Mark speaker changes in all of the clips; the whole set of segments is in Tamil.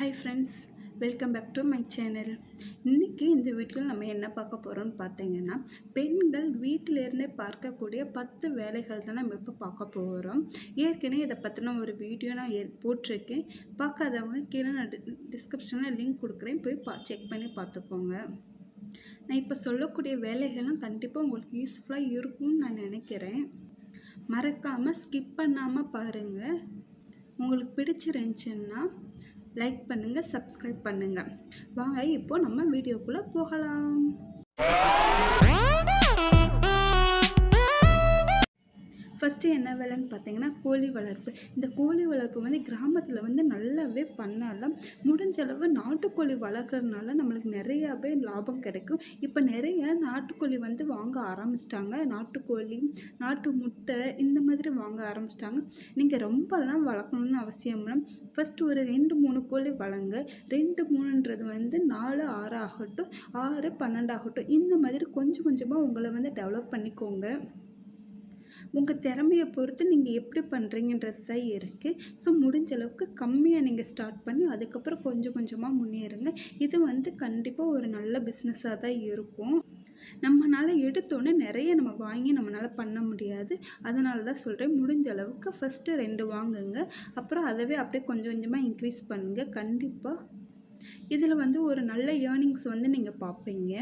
Speaker 1: Hi friends welcome back to my channel இன்றைக்கி இந்த வீட்டில் நம்ம என்ன பார்க்க போகிறோம்னு பார்த்தீங்கன்னா பெண்கள் வீட்டிலேருந்தே பார்க்கக்கூடிய பத்து வேலைகள் தான் நம்ம இப்போ பார்க்க போகிறோம் ஏற்கனவே இதை பற்றின ஒரு வீடியோ நான் ஏ போட்டிருக்கேன். பார்க்காதவங்க கீழே நான் டிஸ்கிரிப்ஷனில் லிங்க் கொடுக்குறேன். போய் பா செக் பண்ணி பார்த்துக்கோங்க. நான் இப்போ சொல்லக்கூடிய வேலைகள்லாம் கண்டிப்பாக உங்களுக்கு யூஸ்ஃபுல்லாக இருக்கும்னு நான் நினைக்கிறேன். மறக்காமல் ஸ்கிப் பண்ணாமல் பாருங்கள் உங்களுக்கு பிடிச்சிருந்துச்சுன்னா லைக் பண்ணுங்கள் சப்ஸ்கிரைப் பண்ணுங்கள் வாங்க இப்போ நம்ம வீடியோக்குள்ளே போகலாம். ஃபஸ்ட்டு என்ன வேலைன்னு பார்த்தீங்கன்னா கோழி வளர்ப்பு. இந்த கோழி வளர்ப்பு வந்து கிராமத்தில் வந்து நல்லாவே பண்ணலாம் முடிஞ்ச அளவு நாட்டுக்கோழி வளர்க்குறதுனால நம்மளுக்கு நிறையாவே லாபம் கிடைக்கும். இப்போ நிறைய நாட்டுக்கோழி வந்து வாங்க ஆரம்பிச்சிட்டாங்க. நாட்டுக்கோழி நாட்டு முட்டை இந்த மாதிரி வாங்க ஆரம்பிச்சிட்டாங்க. நீங்கள் ரொம்பலாம் வளர்க்கணும்னு அவசியம் இல்லை. ஃபஸ்ட்டு ஒரு ரெண்டு மூணு கோழி வளங்க ரெண்டு மூணுன்றது வந்து நாலு ஆறு ஆகட்டும் ஆறு பன்னெண்டு ஆகட்டும். இந்த மாதிரி கொஞ்சம் கொஞ்சமாக உங்களை வந்து டெவலப் பண்ணிக்கோங்க. உங்கள் திறமையை பொறுத்து நீங்கள் எப்படி பண்ணுறீங்கன்றது தான் இருக்குது ஸோ முடிஞ்ச அளவுக்கு கம்மியாக நீங்கள் ஸ்டார்ட் பண்ணி அதுக்கப்புறம் கொஞ்சம் கொஞ்சமாக முன்னேறுங்க. இது வந்து கண்டிப்பாக ஒரு நல்ல பிஸ்னஸாக தான் இருக்கும். நம்மளால் எடுத்தோன்னே நிறைய நம்ம வாங்கி நம்மளால் பண்ண முடியாது. அதனால தான் சொல்கிறேன் முடிஞ்ச அளவுக்கு ஃபஸ்ட்டு ரெண்டு வாங்குங்க. அப்புறம் அதவே அப்படியே கொஞ்சம் கொஞ்சமாக இன்க்ரீஸ் பண்ணுங்கள் கண்டிப்பாக இதில் வந்து ஒரு நல்ல ஏர்னிங்ஸ் வந்து நீங்கள் பார்ப்பீங்க.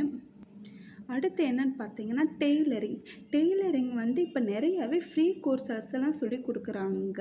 Speaker 1: அடுத்து என்னன்னு பார்த்தீங்கன்னா டெய்லரிங் டெய்லரிங் வந்து இப்போ நிறையாவே ஃப்ரீ கோர்சஸ் எல்லாம் சொல்லி கொடுக்குறாங்க.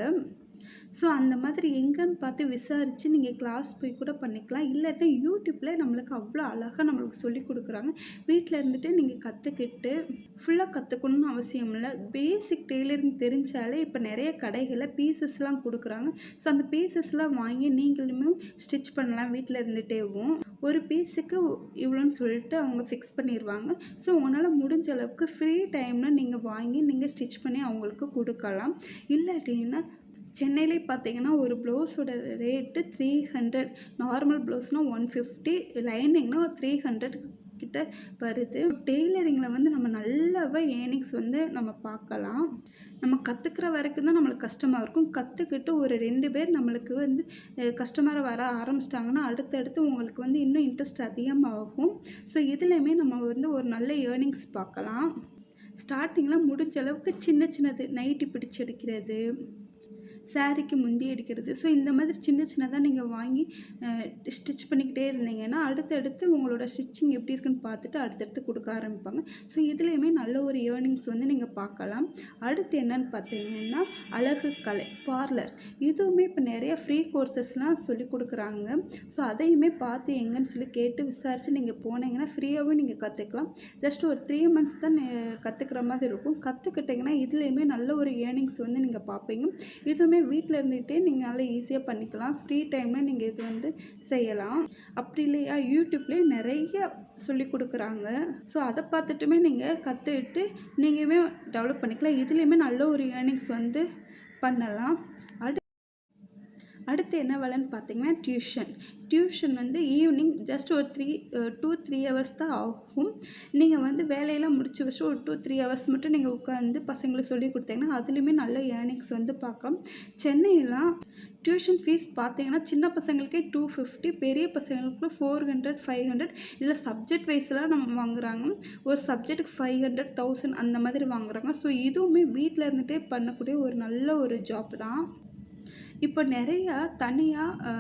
Speaker 1: ஸோ அந்த மாதிரி எங்கேன்னு பார்த்து விசாரித்து நீங்கள் கிளாஸ் போய் கூட பண்ணிக்கலாம். இல்லாட்டினா யூடியூப்பில் நம்மளுக்கு அவ்வளோ அழகாக நம்மளுக்கு சொல்லி கொடுக்குறாங்க. வீட்டில் இருந்துட்டு நீங்கள் கற்றுக்கிட்டு ஃபுல்லாக கற்றுக்கணும்னு அவசியம் இல்லை. பேசிக் டெய்லரிங் தெரிஞ்சாலே இப்போ நிறைய கடைகளில் பீசஸ்லாம் கொடுக்குறாங்க. ஸோ அந்த பீசஸ்லாம் வாங்கி நீங்களுமே ஸ்டிச் பண்ணலாம் வீட்டில் இருந்துகிட்டேவும் ஒரு பீஸுக்கு இவ்வளோன்னு சொல்லிட்டு அவங்க ஃபிக்ஸ் பண்ணிடுவாங்க ஸோ உங்களால் முடிஞ்ச அளவுக்கு ஃப்ரீ டைமில் நீங்கள் வாங்கி நீங்கள் ஸ்டிச் பண்ணி அவங்களுக்கு கொடுக்கலாம். இல்லாட்டின்னா சென்னையிலே பார்த்தீங்கன்னா ஒரு ப்ளவுஸோட ரேட்டு த்ரீ ஹண்ட்ரட் நார்மல் ப்ளவுஸ்னால் ஒன் ஃபிஃப்டி லைனிங்னா த்ரீ ஹண்ட்ரட் கிட்ட வருது. டெய்லரிங்கில் வந்து நம்ம நல்லாவே ஏர்னிங்ஸ் வந்து நம்ம பார்க்கலாம். நம்ம கற்றுக்கிற வரைக்கும் தான் நம்மளுக்கு கஷ்டமாக இருக்கும். கற்றுக்கிட்டு ஒரு ரெண்டு பேர் நம்மளுக்கு வந்து கஸ்டமரை வர ஆரம்பிச்சிட்டாங்கன்னா அடுத்தடுத்து உங்களுக்கு வந்து இன்னும் இன்ட்ரெஸ்ட் அதிகமாகும். ஸோ இதுலேயுமே நம்ம வந்து ஒரு நல்ல ஏர்னிங்ஸ் பார்க்கலாம். ஸ்டார்டிங்கில் முடிஞ்ச அளவுக்கு சின்ன சின்னது நைட்டி பிடிச்செடுக்கிறது சாரீக்கு முந்தி அடிக்கிறது ஸோ இந்த மாதிரி சின்ன சின்னதாக நீங்கள் வாங்கி ஸ்டிச் பண்ணிக்கிட்டே இருந்தீங்கன்னா அடுத்தடுத்து உங்களோட ஸ்டிச்சிங் எப்படி இருக்குன்னு பார்த்துட்டு அடுத்தடுத்து கொடுக்க ஆரம்பிப்பாங்க. ஸோ இதுலேயுமே நல்ல ஒரு ஏர்னிங்ஸ் வந்து நீங்கள் பார்க்கலாம். அடுத்து என்னன்னு பார்த்தீங்கன்னா அழகு கலை பார்லர் இதுவுமே இப்போ நிறைய ஃப்ரீ கோர்சஸ்லாம் சொல்லி கொடுக்குறாங்க. ஸோ அதையுமே பார்த்து எங்கன்னு சொல்லி கேட்டு விசாரித்து நீங்கள் போனீங்கன்னா ஃப்ரீயாகவே நீங்கள் கற்றுக்கலாம் ஜஸ்ட் ஒரு த்ரீ மந்த்ஸ் தான் கற்றுக்கிற மாதிரி இருக்கும். கற்றுக்கிட்டிங்கன்னா இதுலேயுமே நல்ல ஒரு ஏர்னிங்ஸ் வந்து நீங்கள் பார்ப்பீங்க. இதுவுமே எல்லாமே வீட்டில் இருந்துகிட்டே நீங்கள் நல்லா ஈஸியாக பண்ணிக்கலாம் ஃப்ரீ டைமில் நீங்கள் இது வந்து செய்யலாம். அப்படி இல்லையா? யூடியூப்லேயே நிறைய சொல்லி கொடுக்குறாங்க. ஸோ அதை பார்த்துட்டுமே நீங்கள் கற்றுக்கிட்டு நீங்களுமே டெவலப் பண்ணிக்கலாம். இதுலேயுமே நல்ல ஒரு ஏர்னிங்ஸ் வந்து பண்ணலாம். அடு அடுத்து என்ன வேலைன்னு பார்த்தீங்கன்னா டியூஷன் டியூஷன் வந்து ஈவினிங் ஜஸ்ட் ஒரு த்ரீ டூ த்ரீ ஹவர்ஸ் தான் ஆகும். நீங்கள் வந்து வேலையெல்லாம் முடிச்சு வச்சுட்டு ஒரு டூ த்ரீ ஹவர்ஸ் மட்டும் நீங்கள் உட்காந்து பசங்களுக்கு சொல்லி கொடுத்தீங்கன்னா அதுலேயுமே நல்ல ஏர்னிங்ஸ் வந்து பார்க்கலாம். சென்னையெல்லாம் டியூஷன் ஃபீஸ் பார்த்தீங்கன்னா சின்ன பசங்களுக்கே டூ ஃபிஃப்டி பெரிய பசங்களுக்கு ஃபோர் ஹண்ட்ரட் ஃபைவ் ஹண்ட்ரட் இதில் சப்ஜெக்ட் வைஸ்லாம் நம்ம வாங்குறாங்க. ஒரு சப்ஜெக்ட்டுக்கு ஃபைவ் ஹண்ட்ரட் தௌசண்ட் அந்த மாதிரி வாங்குறாங்க. ஸோ இதுவுமே வீட்டில் இருந்துகிட்டே பண்ணக்கூடிய ஒரு நல்ல ஒரு ஜாப் தான். இப்போ நிறையா தனியாக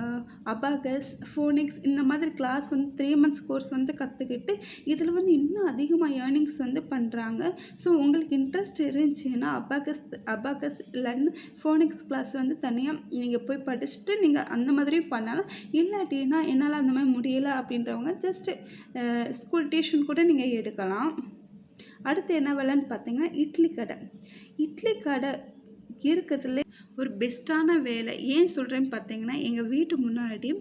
Speaker 1: அபாகஸ் ஃபோனிக்ஸ் இந்த மாதிரி கிளாஸ் வந்து த்ரீ மந்த்ஸ் கோர்ஸ் வந்து கற்றுக்கிட்டு இதில் வந்து இன்னும் அதிகமாக ஏர்னிங்ஸ் வந்து பண்ணுறாங்க ஸோ உங்களுக்கு இன்ட்ரெஸ்ட் இருந்துச்சுன்னா அபாகஸ் அபாகஸ் இல்லைன்னு ஃபோனிக்ஸ் கிளாஸ் வந்து தனியாக நீங்கள் போய் படிச்சுட்டு நீங்கள் அந்த மாதிரியும் பண்ணலாம். இல்லாட்டினா என்னால் அந்த மாதிரி முடியலை அப்படின்றவங்க ஜஸ்ட்டு ஸ்கூல் டியூஷன் கூட நீங்கள் எடுக்கலாம். அடுத்து என்ன வேலைன்னு பார்த்தீங்கன்னா இட்லி கடை. இட்லி கடை இருக்கிறதுல ஒரு பெஸ்ட்டான வேலை. ஏன் சொல்கிறேன்னு பார்த்தீங்கன்னா எங்கள் வீட்டு முன்னாடி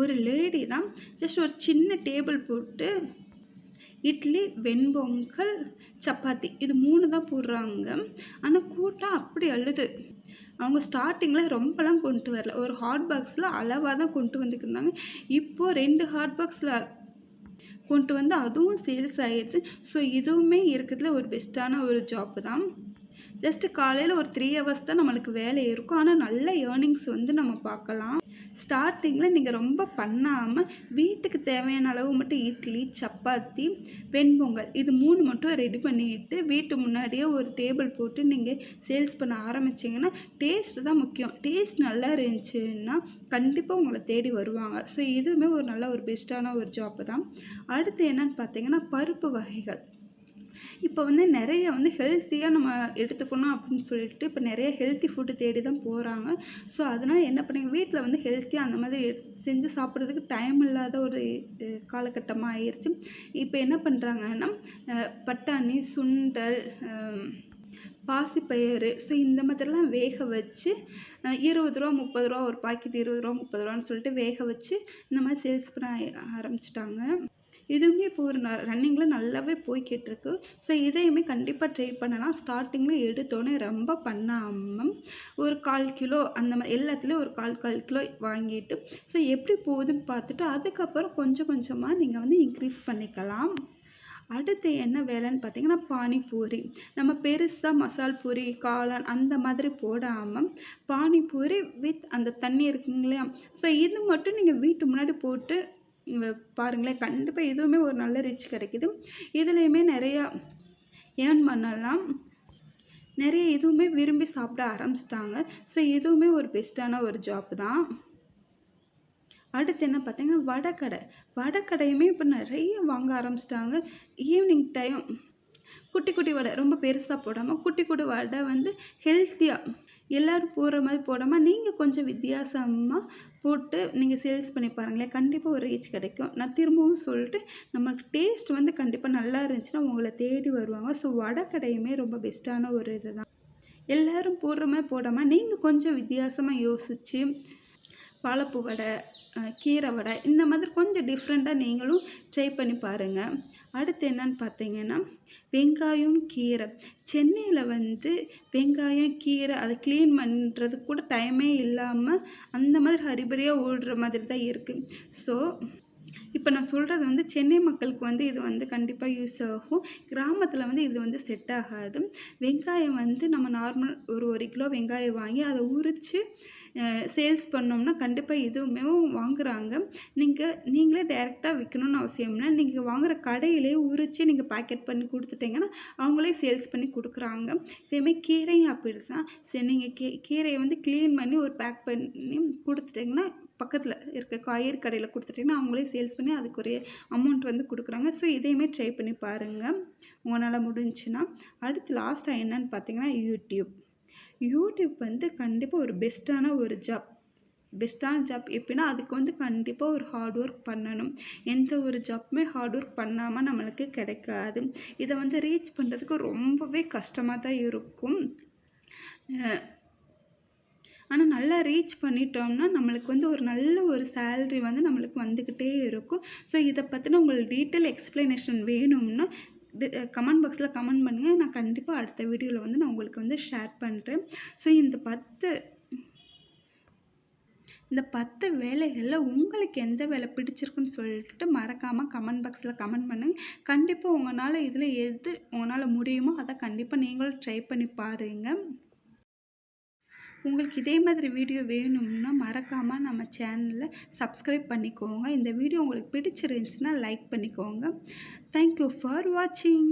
Speaker 1: ஒரு லேடி தான் ஜஸ்ட் ஒரு சின்ன டேபிள் போட்டு இட்லி வெண்பொங்கல் சப்பாத்தி இது மூணு தான் போடுறாங்க. ஆனால் கூட்டம் அப்படி அழுது. அவங்க ஸ்டார்டிங்கில் ரொம்பலாம் கொண்டு வரல. ஒரு ஹாட் பாக்ஸில் அளவாக தான் கொண்டு வந்துருந்தாங்க இப்போது ரெண்டு ஹாட் பாக்ஸில் கொண்டு வந்து அதுவும் சேல்ஸ் ஆகிடுது ஸோ இதுவுமே இருக்கிறதுல ஒரு பெஸ்ட்டான ஒரு ஜாப்பு தான். ஜஸ்ட்டு காலையில் ஒரு த்ரீ ஹவர்ஸ் தான் நம்மளுக்கு வேலை இருக்கும். ஆனால் நல்ல ஏர்னிங்ஸ் வந்து நம்ம பார்க்கலாம். ஸ்டார்டிங்கில் நீங்கள் ரொம்ப பண்ணாமல் வீட்டுக்கு தேவையான அளவு மட்டும் இட்லி சப்பாத்தி வெண்பொங்கல் இது மூணு மட்டும் ரெடி பண்ணிட்டு வீட்டு முன்னாடியே ஒரு டேபிள் போட்டு நீங்கள் சேல்ஸ் பண்ண ஆரம்பிச்சிங்கன்னா டேஸ்ட் தான் முக்கியம். டேஸ்ட் நல்லா இருந்துச்சுன்னா கண்டிப்பாக உங்களை தேடி வருவாங்க. ஸோ இதுவுமே ஒரு நல்ல ஒரு பெஸ்ட்டான ஒரு ஜாப்பு தான். அடுத்து என்னன்னு பார்த்தீங்கன்னா பருப்பு வகைகள். இப்போ வந்து நிறைய வந்து ஹெல்த்தியாக நம்ம எடுத்துக்கணும் அப்படின்னு சொல்லிட்டு இப்போ நிறைய ஹெல்த்தி ஃபுட்டு தேடி தான் போகிறாங்க ஸோ அதனால் என்ன பண்ணுங்க வீட்டில் வந்து ஹெல்த்தியாக அந்த மாதிரி செஞ்சு சாப்பிட்றதுக்கு டைம் இல்லாத ஒரு காலகட்டமாக ஆயிடுச்சு இப்போ என்ன பண்ணுறாங்கன்னா பட்டாணி சுண்டல் பாசிப்பயிறு ஸோ இந்த மாதிரிலாம் வேக வச்சு இருபது ரூபா முப்பது ரூபா ஒரு பாக்கெட் இருபது ரூபா முப்பது ரூபான்னு சொல்லிட்டு வேக வச்சு இந்த மாதிரி சேல்ஸ் பண்ண ஆரம்பிச்சிட்டாங்க. இதுவுமே இப்போ ஒரு ந ரன்னிங்கில் நல்லாவே போய்கிட்டுருக்கு ஸோ இதையுமே கண்டிப்பாக ட்ரை பண்ணலாம். ஸ்டார்டிங்கில் எடுத்தோடனே ரொம்ப பண்ணாமல் ஒரு கால் கிலோ அந்த மாதிரி எல்லாத்துலேயும் ஒரு கால் கால் கிலோ வாங்கிட்டு ஸோ எப்படி போகுதுன்னு பார்த்துட்டு அதுக்கப்புறம் கொஞ்சம் கொஞ்சமாக நீங்கள் வந்து இன்க்ரீஸ் பண்ணிக்கலாம். அடுத்து என்ன வேலைன்னு பார்த்தீங்கன்னா பானிபூரி. நம்ம பெருசாக மசால் பூரி காளான் அந்த மாதிரி போடாமல் பானிபூரி வித் அந்த தண்ணி இருக்குங்க இல்லையா? ஸோ இது மட்டும் நீங்கள் வீட்டு முன்னாடி போட்டு பாருங்களேன் கண்டிப்பாக இதுவுமே ஒரு நல்ல ரிச் கிடைக்கிது. இதுலேயுமே நிறையா ஏர்ன் பண்ணலாம். நிறைய இதுவுமே விரும்பி சாப்பிட ஆரம்பிச்சிட்டாங்க. ஸோ இதுவுமே ஒரு பெஸ்ட்டான ஒரு ஜாப் தான். அடுத்து என்ன பார்த்தீங்கன்னா வடக்கடை. வடக்கடையுமே இப்போ நிறைய வாங்க ஆரம்பிச்சிட்டாங்க. ஈவினிங் டைம் குட்டி குட்டி வடை ரொம்ப பெருசாக போடாமல் குட்டி குட்டி வடை வந்து ஹெல்த்தியாக எல்லோரும் போடுற மாதிரி போடாமல் நீங்கள் கொஞ்சம் வித்தியாசமாக போட்டு நீங்கள் சேல்ஸ் பண்ணி பாருங்களேன். கண்டிப்பாக ஒரு ரீச் கிடைக்கும். நான் திரும்பவும் சொல்லிட்டு நமக்கு டேஸ்ட் வந்து கண்டிப்பாக நல்லா இருந்துச்சுன்னா உங்களை தேடி வருவாங்க. ஸோ வடை கடையுமே ரொம்ப பெஸ்ட்டான ஒரு இது தான் எல்லோரும் போடுற மாதிரி போடாமல் நீங்கள் கொஞ்சம் வித்தியாசமாக யோசித்து வாழைப்பூ வடை கீரை வடை இந்த மாதிரி கொஞ்சம் டிஃப்ரெண்ட்டாக நீங்களும் ட்ரை பண்ணி பாருங்கள் அடுத்து என்னன்னு பார்த்தீங்கன்னா வெங்காயம் கீரை. சென்னையில் வந்து வெங்காயம் கீரை அதை க்ளீன் பண்ணுறது கூட டைமே இல்லாமல் அந்த மாதிரி ஹரிபரியாக ஓடுற மாதிரி தான் இருக்குது ஸோ இப்போ நான் சொல்கிறது வந்து சென்னை மக்களுக்கு வந்து இது வந்து கண்டிப்பாக யூஸ் ஆகும். கிராமத்தில் வந்து இது வந்து செட் ஆகாது. வெங்காயம் வந்து நம்ம நார்மல் ஒரு ஒரு கிலோ வெங்காயம் வாங்கி அதை உரித்து சேல்ஸ் பண்ணோம்னா கண்டிப்பாக இதுவுமே வாங்குகிறாங்க நீங்கள் நீங்களே டைரெக்டாக விற்கணும்னு அவசியம்னா நீங்கள் வாங்குகிற கடையிலே உரித்து நீங்கள் பேக்கெட் பண்ணி கொடுத்துட்டிங்கன்னா அவங்களே சேல்ஸ் பண்ணி கொடுக்குறாங்க. இதேமாதிரி கீரையும் அப்படி தான் சரி நீங்கள் கீ கீரையை வந்து க்ளீன் பண்ணி ஒரு பேக் பண்ணி கொடுத்துட்டிங்கன்னா பக்கத்தில் இருக்க காய்கறி கடையில் கொடுத்துட்டிங்கன்னா அவங்களே சேல்ஸ் பண்ணி அதுக்குரிய அமௌண்ட் வந்து கொடுக்குறாங்க. ஸோ இதையுமே ட்ரை பண்ணி பாருங்கள் உங்களால் முடிஞ்சுன்னா அடுத்து லாஸ்ட்டாக என்னன்னு பார்த்தீங்கன்னா யூடியூப் யூடியூப் வந்து கண்டிப்பாக ஒரு பெஸ்ட்டான ஒரு ஜாப். பெஸ்ட்டான ஜாப் எப்படின்னா அதுக்கு வந்து கண்டிப்பாக ஒரு ஹார்ட் ஒர்க் பண்ணணும். எந்த ஒரு ஜாப்புமே ஹார்ட் ஒர்க் பண்ணாமல் நம்மளுக்கு கிடைக்காது. இதை வந்து ரீச் பண்ணுறதுக்கு ரொம்பவே கஷ்டமாக தான் இருக்கும். ஆனால் நல்லா ரீச் பண்ணிட்டோம்னா நம்மளுக்கு வந்து ஒரு நல்ல ஒரு சேல்ரி வந்து நம்மளுக்கு வந்துக்கிட்டே இருக்கும். ஸோ இதை பற்றின உங்களுக்கு டீட்டெயில் எக்ஸ்ப்ளனேஷன் வேணும்னா கமெண்ட் பாக்ஸில் கமெண்ட் பண்ணுங்கள் நான் கண்டிப்பாக அடுத்த வீடியோவில் வந்து நான் உங்களுக்கு வந்து ஷேர் பண்ணுறேன் ஸோ இந்த பத்து இந்த பத்து வேலைகளில் உங்களுக்கு எந்த வேலை பிடிச்சிருக்குன்னு சொல்லிட்டு மறக்காமல் கமெண்ட் பாக்ஸில் கமெண்ட் பண்ணுங்கள் கண்டிப்பாக உங்களால் இதில் எது உங்களால் முடியுமோ அதை கண்டிப்பாக நீங்களும் ட்ரை பண்ணி பாருங்கள் உங்களுக்கு இதே மாதிரி வீடியோ வேணும்னா மறக்காமல் நம்ம சேனலில் சப்ஸ்கிரைப் பண்ணிக்கோங்க. இந்த வீடியோ உங்களுக்கு பிடிச்சிருந்துச்சுன்னா லைக் பண்ணிக்கோங்க. தேங்க்யூ ஃபார் வாட்சிங்